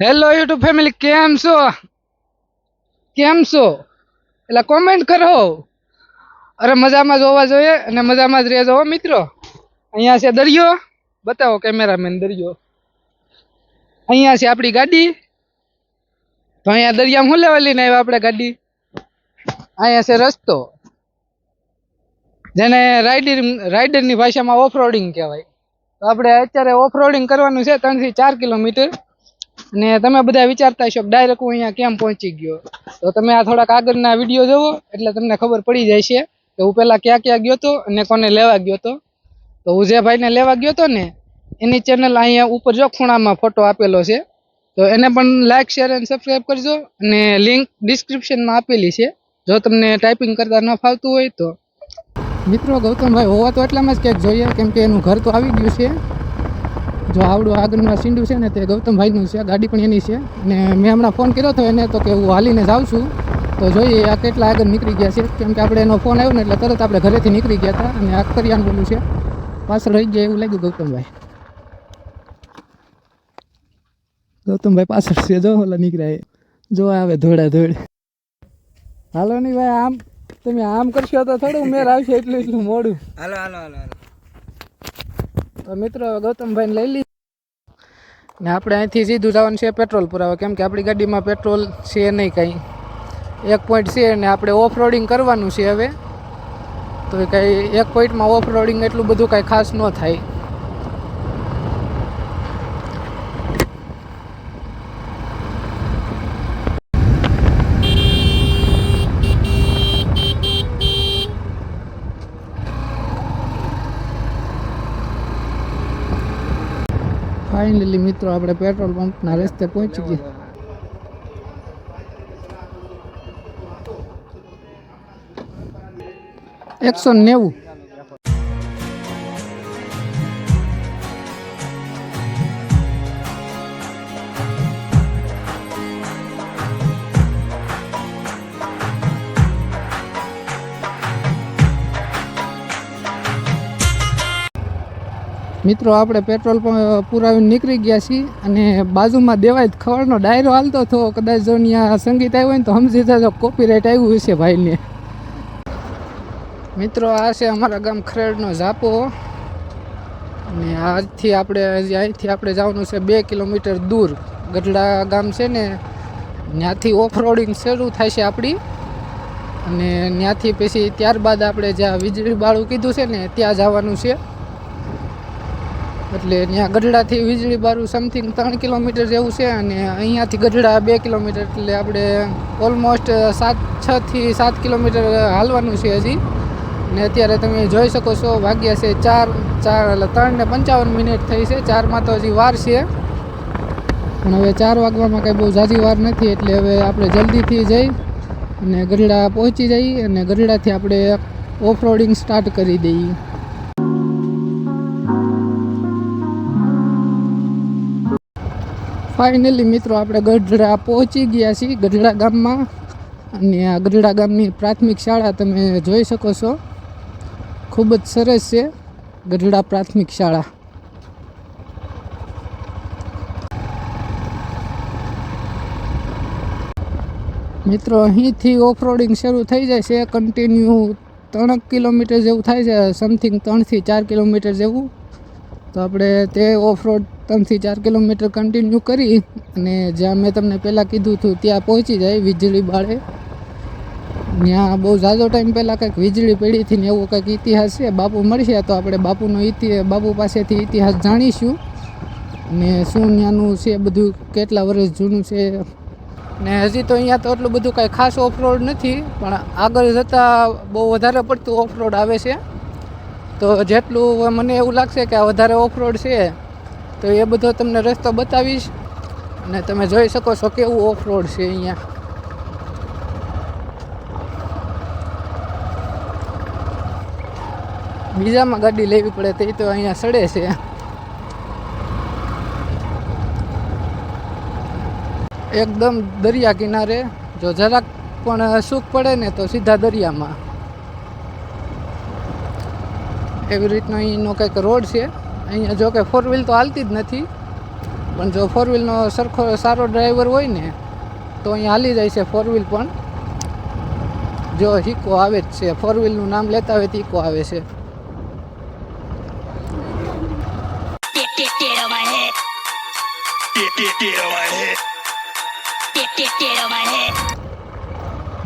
Hello YouTube family કેમ છો? કેમ છો? એટલે કોમેન્ટ કરો અરે મજામાં જ હોવા જોઈએ અને મજામાં જ રહેજો હો મિત્રો. અહીંયા છે દરિયો. બતાવો કેમેરામેન દરિયો. અહીંયા છે આપણી ગાડી. તો અહીંયા દરિયામાં હું લેવા લઈને આવ્યા આપણે ગાડી? અહીંયા છે રસ્તો. જેને રાઇડર રાઇડરની ભાષામાં ઓફ રોડિંગ કહેવાય. તો આપણે અત્યારે ઓફ રોડિંગ કરવાનું છે ત્રણથી ચાર કિલોમીટર અને તમે બધા વિચારતા હશો ડાયરેક્ટ હું અહીંયા કેમ પહોંચી ગયો? તો તમે આ થોડાક આગળના વીડિયો જોવો, એટલે તમને ખબર પડી જાય છે કે હું પહેલાં ક્યાં ક્યાં ગયો હતો અને કોને લેવા ગયો હતો. તો હું જે ભાઈને લેવા ગયો હતો ને, એની ચેનલ અહીંયા ઉપર જો ખૂણામાં ફોટો આપેલો છે. તો એને પણ લાઇક શેર અને સબસ્ક્રાઈબ કરજો અને લિંક ડિસ્ક્રિપ્શનમાં આપેલી છે. જો તમને ટાઈપિંગ કરતા ન ફાવતું હોય તો. મિત્રો, ગૌતમભાઈ, હોવા તો એટલામાં જ ક્યાંક જોઈએ, કેમ કે એનું ઘર તો આવી ગયું છે. જો આવડું આગળનું સીંડું છે ને તે ગૌતમભાઈનું છે, ગાડી પણ એની છે. અને મેં હમણાં ફોન કર્યો હતો એને તો કે હું હાલીને જાઉં છું. તો જોઈએ આ કેટલા આગળ નીકળી ગયા છે. કેમ કે આપણે એનો ફોન આવ્યો ને એટલે તરત આપણે ઘરેથી નીકળી ગયા હતા અને આ કરિયાન બોલું છે. પાછળ રહી ગયા એવું લાગ્યું ગૌતમભાઈ. ગૌતમભાઈ પાછળ છે, જો ઓલા નીકળ્યા એ. જો આવે ધોળા ધોળ. હાલો નહીં ભાઈ આમ તમે આમ કરશો તો થોડું મેર આવશે એટલું એટલું મોડું. હાલો હાલો હાલો હાલો. તો મિત્રો, ગૌતમભાઈને લઈ લીધું. ને આપણે અહીંથી સીધું જવાનું છે પેટ્રોલ પુરાવા. કેમ કે આપણી ગાડીમાં પેટ્રોલ છે નહીં કાંઈ. એક પોઈન્ટ છે ને આપણે ઓફ રોડિંગ કરવાનું છે હવે. તો કંઈ એક પોઈન્ટમાં ઓફ રોડિંગ એટલું બધું કાંઈ ખાસ ન થાય. ફાઇનલી મિત્રો આપણે પેટ્રોલ પંપના રસ્તે પહોંચી ગયા. એકસો નેવું. મિત્રો, આપણે પેટ્રોલ પંપ પુરાવીને નીકળી ગયા છીએ અને બાજુમાં દેવાય ખવડનો ડાયરો હાલતો હતો. કદાચ જો ત્યાં સંગીત આવ્યું હોય ને તો સમજી જજો કોપીરાઇટ આવ્યું હશે ભાઈને. મિત્રો, આ છે અમારા ગામ ખરેડનો ઝાપો. અને આજથી આપણે અહીંથી આપણે જવાનું છે બે કિલોમીટર દૂર. ગઢડા ગામ છે ને, ત્યાંથી ઓફ રોડિંગ શરૂ થાય છે આપણી. અને ત્યાંથી પછી ત્યારબાદ આપણે જ્યાં વીજળી બાળું કીધું છે ને, ત્યાં જવાનું છે. એટલે ત્યાં ગઢડાથી વીજળી બારું સમથિંગ ત્રણ કિલોમીટર જેવું છે અને અહીંયાથી ગઢડા બે કિલોમીટર, એટલે આપણે ઓલમોસ્ટ સાત છથી સાત કિલોમીટર હાલવાનું છે હજી. ને અત્યારે તમે જોઈ શકો છો, વાગ્યા છે ચાર ચાર, એટલે ત્રણ ને પંચાવન મિનિટ થઈ છે. ચારમાં તો હજી વાર છે. પણ હવે ચાર વાગવામાં કાંઈ બહુ ઝાઝી વાર નથી, એટલે હવે આપણે જલ્દીથી જઈ અને ગઢડા પહોંચી જઈએ અને ગઢડાથી આપણે ઓફ રોડિંગ સ્ટાર્ટ કરી દઈએ. ફાઇનલી મિત્રો આપણે ગઢડા પહોંચી ગયા છીએ ગઢડા ગામમાં. અને આ ગઢડા ગામની પ્રાથમિક શાળા તમે જોઈ શકો છો. ખૂબ જ સરસ છે ગઢડા પ્રાથમિક શાળા. મિત્રો, અહીંથી ઓફ રોડિંગ શરૂ થઈ જાય છે. કન્ટિન્યુ ત્રણ કિલોમીટર જેવું થાય છે. સમથિંગ ત્રણથી ચાર કિલોમીટર જેવું. તો આપણે તે ઓફ રોડ ત્રણથી ચાર કિલોમીટર કન્ટિન્યુ કરી અને જ્યાં મેં તમને પહેલાં કીધું હતું, ત્યાં પહોંચી જાય વીજળી બાળે. ત્યાં બહુ ઝાઝો ટાઈમ પહેલાં કંઈક વીજળી પડી હતી ને એવો કંઈક ઇતિહાસ છે. બાપુ મળશે તો આપણે બાપુનો ઇતિહાસ બાપુ પાસેથી ઇતિહાસ જાણીશું. ને શું ત્યાંનું છે બધું, કેટલા વર્ષ જૂનું છે? ને હજી તો અહીંયા તો એટલું બધું કાંઈ ખાસ ઓફ રોડ નથી, પણ આગળ જતાં બહુ વધારે પડતું ઓફ રોડ આવે છે. તો જેટલું મને એવું લાગશે કે આ વધારે ઓફરોડ છે, તો એ બધો તમને રસ્તો બતાવીશ અને તમે જોઈ શકો છો કેવું ઓફરોડ છે અહીંયા. બીજામાં ગાડી લેવી પડે તે તો અહીંયા સડે છે. એકદમ દરિયા કિનારે, જો જરાક પણ સુખ પડે ને તો સીધા દરિયામાં. એવી રીતનો અહીંનો કંઈક રોડ છે. અહીંયા જો કે ફોર વ્હીલ તો હાલતી જ નથી. પણ જો ફોર વ્હીલનો સરખો સારો ડ્રાઈવર હોય ને, તો અહીંયા હાલી જાય છે ફોર વ્હીલ પણ. જો હિકો આવે જ છે. ફોર વ્હીલનું નામ લેતા હોય તો ઇકો આવે છે.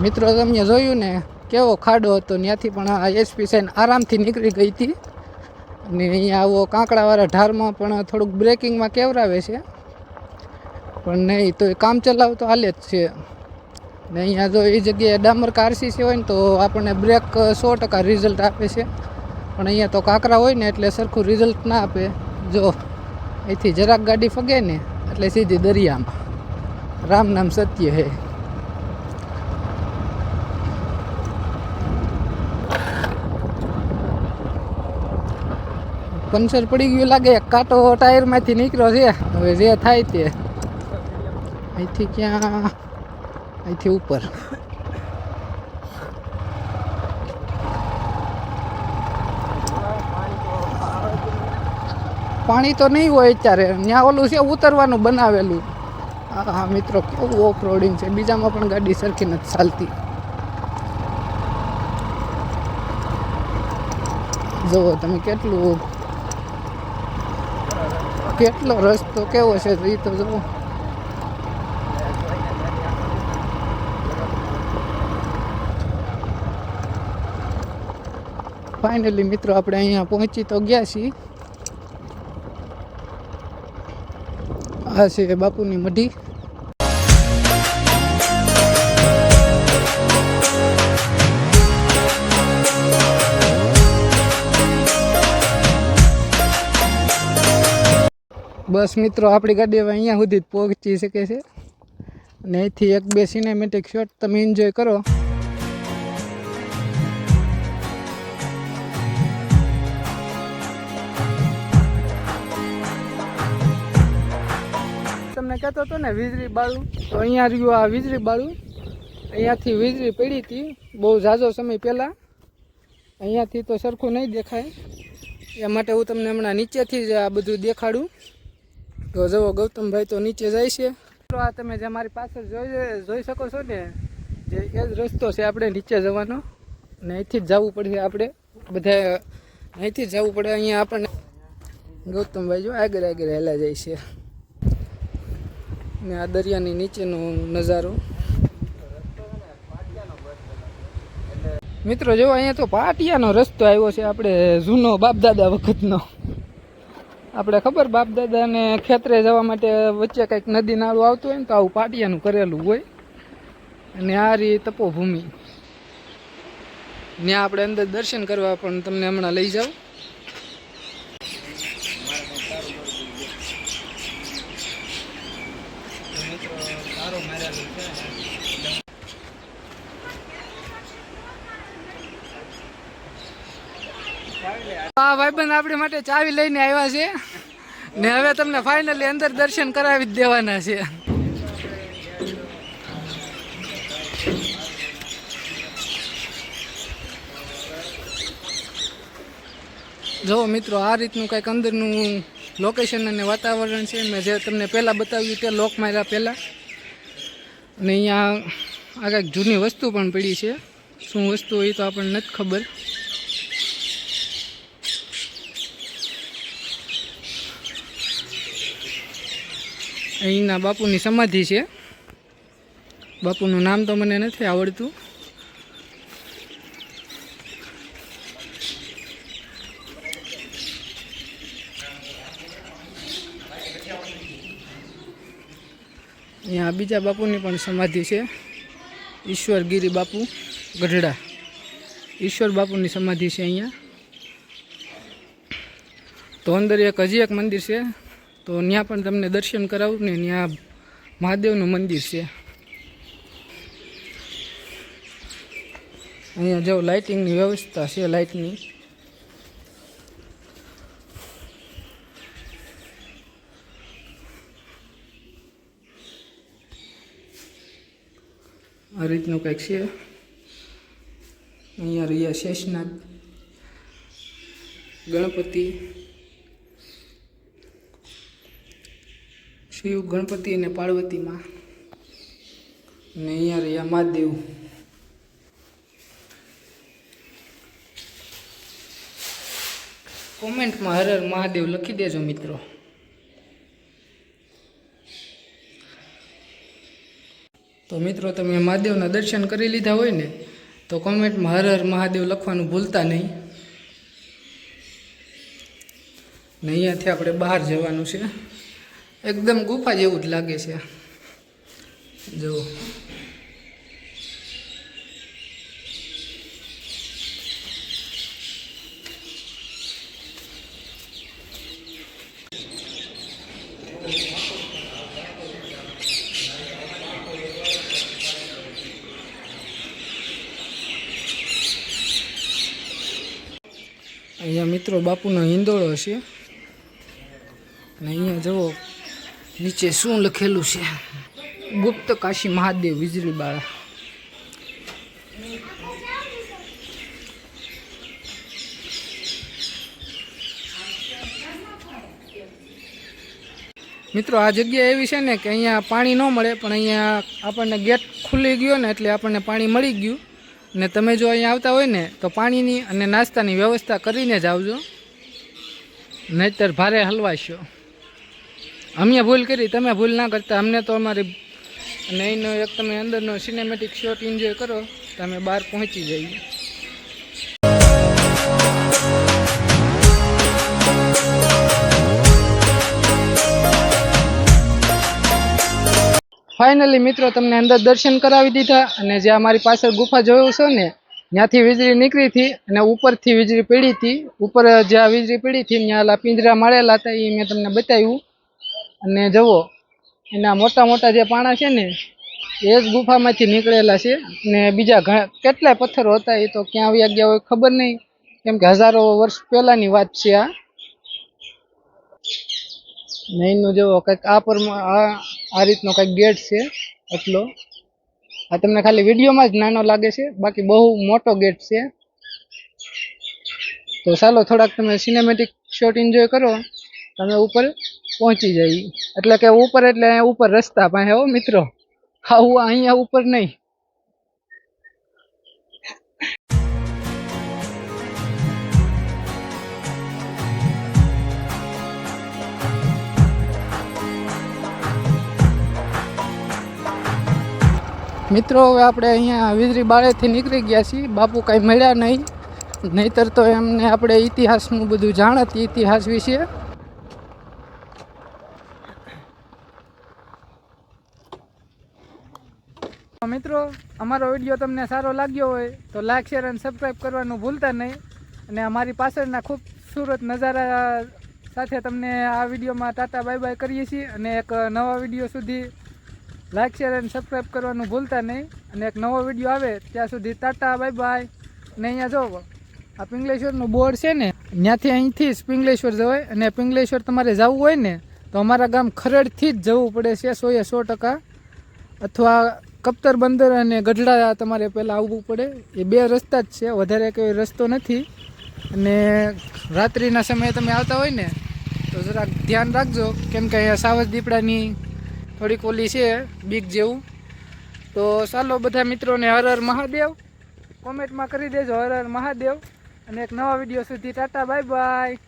મિત્રો, તમે જોયું ને કેવો ખાડો હતો, ત્યાંથી પણ આ એસપી સાઈન આરામથી નીકળી ગઈ હતી. અને અહીંયા આવો કાંકડાવાળા ઢારમાં પણ થોડુંક બ્રેકિંગમાં કેવરાવે છે. પણ નહીં, તો એ કામ ચલાવ તો હાલે જ છે. ને અહીંયા જો એ જગ્યાએ ડામર આરસીસી હોય ને તો આપણને બ્રેક સો ટકા રિઝલ્ટ આપે છે. પણ અહીંયા તો કાંકરા હોય ને એટલે સરખું રિઝલ્ટ ના આપે. જો, અહીંથી જરાક ગાડી ફગે ને એટલે સીધી દરિયામાં. રામ નામ સત્ય હે. પંચર પડી ગયું લાગે એક કાંટો ટાયરમાંથી નીકળ્યો છે. હવે જે થાય તે. અહીંથી ક્યાં? અહીંથી ઉપર. પાણી તો નહીં હોય અત્યારે. ત્યાં ઓલું છે, ઉતરવાનું બનાવેલું. હા હા મિત્રો, કેવું ઓફ રોડિંગ છે. બીજામાં પણ ગાડી સરખી નથી ચાલતી. જુઓ તમે કેટલું કેટલો રસ્તો કેવો છે એ તો જુઓ. ફાઇનલી મિત્રો આપણે અહીંયા પહોંચી તો ગયા છીએ. આ છે બાપુની મઢી. બસ મિત્રો, આપણી ગાડી હવે અહીંયા સુધી પહોંચી શકે છે. અને અહીંથી એક બે સિનેમેટિક શોટ તમે એન્જોય કરો. તમને કહેતો હતો ને, વીજળી બાળું. તો અહીંયા રહ્યું આ વીજળી બાળું. અહીંયાથી વીજળી પડી હતી બહુ ઝાઝો સમય પહેલાં. અહીંયાથી તો સરખું નહીં દેખાય. એ માટે હું તમને હમણાં નીચેથી જ આ બધું દેખાડું. તો જવો ગૌતમભાઈ તો નીચે જાય છે. તો આ તમે જે મારી પાછળ જોઈ જોઈ શકો છો ને, જે એ જ રસ્તો છે આપણે નીચે જવાનો. અને અહીંથી જ જવું પડશે આપણે. બધા અહીંથી જ જવું પડે, અહીંયા આપણને. ગૌતમભાઈ જો આગળ આગળ હેલા જાય છે. ને આ દરિયાની નીચેનો નજારો. મિત્રો, જો અહીંયા તો પાટિયાનો રસ્તો આવ્યો છે, આપણે જૂનો બાપદાદા વખતનો. આપણે ખબર બાપદાદાને ખેતરે જવા માટે વચ્ચે કંઈક નદી નાળું આવતું હોય ને તો આવું પાટિયાનું કરેલું હોય. અને આ રી તપોભૂમિ. ત્યાં આપણે અંદર દર્શન કરવા પણ તમને હમણાં લઈ જાઉં. આ ભાઈબંધ આપણી માટે ચાવી લઈને આવ્યા છે. ને હવે તમને ફાઇનલી અંદર દર્શન કરાવી જ દેવાના છે. જો મિત્રો, આ રીતનું કંઈક અંદરનું લોકેશન અને વાતાવરણ છે. મેં જે તમને પહેલાં બતાવ્યું તે લોક માર્યા પહેલાં. અને અહીંયા આ કંઈક જૂની વસ્તુ પણ પડી છે. શું વસ્તુ હોય તો આપણને નથી ખબર. અહીંના બાપુની સમાધિ છે. બાપુનું નામ તો મને નથી આવડતું. અહીંયા બીજા બાપુની પણ સમાધિ છે. ઈશ્વર ગિરી બાપુ ગઢડા. ઈશ્વર બાપુની સમાધિ છે અહીંયા. તો અંદર એક હજી એક મંદિર છે. તો ત્યાં પણ તમને દર્શન કરાવું ને ત્યાં મહાદેવનું મંદિર છે. અહીંયા જો લાઇટિંગની વ્યવસ્થા છે, લાઇટની. આ રીતનું કંઈક છે. અહીંયા રહ્યા શેષનાગ ગણપતિ. શિવ ગણપતિ અને પાર્વતીમાં. ને અહીંયા રહ્યા મહાદેવ. કોમેન્ટમાં હર હર મહાદેવ લખી દેજો મિત્રો. તો મિત્રો તમે મહાદેવના દર્શન કરી લીધા હોય ને, તો કોમેન્ટમાં હર હર મહાદેવ લખવાનું ભૂલતા નહીં. ને અહીંયાથી આપણે બહાર જવાનું છે. એકદમ ગુફા જેવું જ લાગે છે. જુઓ અહીંયા મિત્રો બાપુનો હિંદોળો છે. અને અહીંયા જુઓ. નીચે શું લખેલું છે? ગુપ્ત કાશી મહાદેવ વીજળી બાળા. મિત્રો, આ જગ્યા એવી છે ને કે અહીંયા પાણી ન મળે, પણ અહીંયા આપણને ગેટ ખુલી ગયો ને એટલે આપણને પાણી મળી ગયું. ને તમે જો અહીંયા આવતા હોય ને, તો પાણીની અને નાસ્તાની વ્યવસ્થા કરીને જ આવજો. નહીતર ભારે હલવાશો. અમે ભૂલ કરી, તમે ભૂલ ના કરતા. અમને તો અમારી અને અહીંનો એક તમે અંદરનો સિનેમેટિક શોટ એન્જોય કરો, તમે બહાર પહોંચી જઈએ. ફાઇનલી મિત્રો, તમને અંદર દર્શન કરાવી દીધા અને જે અમારી પાછળ ગુફા જોયું છે ને, ત્યાંથી વીજળી નીકળી હતી અને ઉપરથી વીજળી પડી હતી. ઉપર જ્યાં વીજળી પડી હતી, ત્યાં પિંજરા મળેલા હતા, એ મેં તમને બતાવ્યું. અને જુઓ, એના મોટા મોટા જે પાણા છે ને, એ જ ગુફામાંથી નીકળેલા છે. ને બીજા ઘણા, કેટલાય પથ્થરો હતા એ તો ક્યાં આવ્યા ગયા હોય ખબર નહીં. કેમ કે હજારો વર્ષ પહેલાની વાત છે આ. ને જેવો કંઈક આ પર, આ આ રીતનો કંઈક ગેટ છે, એટલો. આ તમને ખાલી વિડીયોમાં જ નાનો લાગે છે, બાકી બહુ મોટો ગેટ છે. તો ચાલો થોડાક તમે સિનેમેટિક શોટ એન્જોય કરો. તમે ઉપર પહોંચી જઈ એટલે કે ઉપર એટલે અહીંયા ઉપર રસ્તા પાસે, હો મિત્રો. આવું અહીંયા ઉપર નહીં. મિત્રો, હવે આપણે અહીંયા વીજળી બાળેથી નીકળી ગયા છીએ. બાપુ કાંઈ મળ્યા નહીં. નહીતર તો એમને આપણે ઇતિહાસનું બધું જાણ હતી ઇતિહાસ વિશે મિત્રો, અમારો વીડિયો તમને સારો લાગ્યો હોય તો લાઇક શેર અને સબસ્ક્રાઈબ કરવાનું ભૂલતા નહીં. અને અમારી પાછળના ખૂબસૂરત નજારા સાથે તમને આ વિડીયોમાં ટાટા બાય બાય કરીએ છીએ. અને એક નવા વીડિયો સુધી લાઇક શેર અને સબસ્ક્રાઈબ કરવાનું ભૂલતા નહીં. અને એક નવો વીડિયો આવે ત્યાં સુધી ટાટા બાય બાય ને અહીંયા જો, આ પિંગલેશ્વરનું બોર્ડ છે ને, ત્યાંથી અહીંથી જ પિંગલેશ્વર જવાય. અને પિંગલેશ્વર તમારે જવું હોય ને, તો અમારા ગામ ખરડથી જ જવું પડે છે સો એ સો ટકા. અથવા કપ્તર બંદર અને ગઢડા તમારે પહેલાં આવવું પડે. એ બે રસ્તા જ છે, વધારે કોઈ રસ્તો નથી. અને રાત્રિના સમયે તમે આવતા હોય ને, તો જરાક ધ્યાન રાખજો. કેમ કે અહીંયા સાવજ દીપડાની થોડીક ઓલી છે, બીક જેવું. તો ચાલો બધા મિત્રોને હર હર મહાદેવ. કોમેન્ટમાં કરી દેજો, હર હર મહાદેવ. અને એક નવા વીડિયો સુધી ટાટા, બાય બાય.